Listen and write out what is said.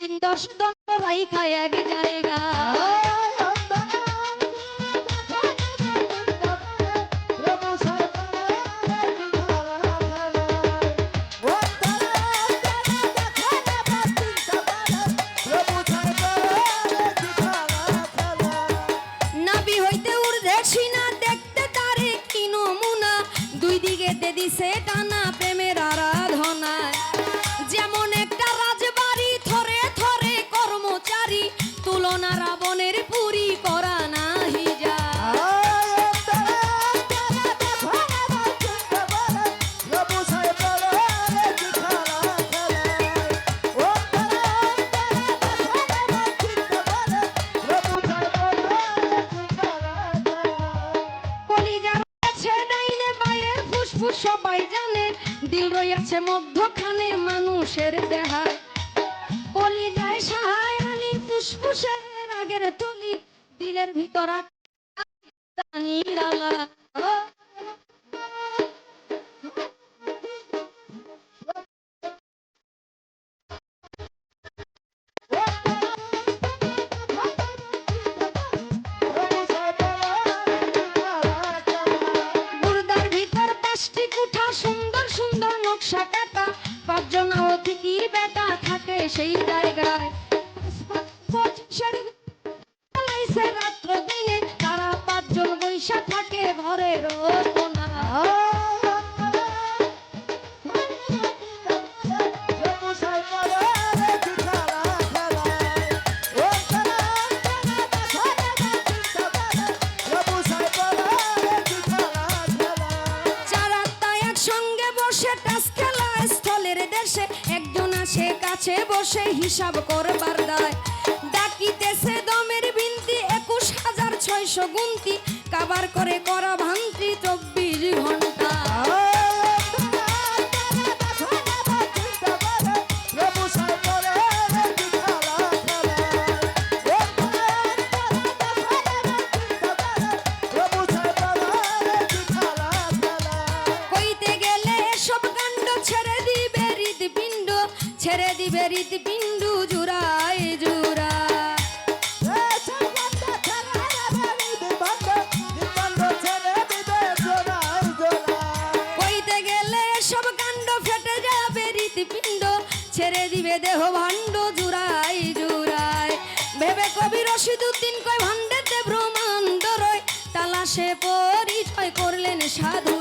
দিন দশ দণ্ড ভাই খায় এক জায়গা সবাই জানে, দিল রয়েছে মধ্যখানে মানুষের দেহায়। কলিজায় সাহায় আলি ফুসফুসের আগের তলি, দিলের ভিতর নিরালা পাঁচজন অতিথির বেটা থাকে সেই জায়গায়? রাত্র তারা পাঁচজন বৈশা থাকে ঘরের কোনা আসে কাছে বসে হিসাব করবার দায়। ছেড়ে দিবে হৃদপিণ্ড জুড়ায় জুড়া। কইতে গেলে সব কাণ্ড ফেটে যাবে হৃদপিণ্ড ছেড়ে দিবে দেহ ভাণ্ড জুড়াই জুড়াই। ভেবে কবি রশিদুদ্দিন কয় ভাণ্ডেতে ব্রহ্মাণ্ড রয় তালাশে পরিচয় করলেন সাধুরা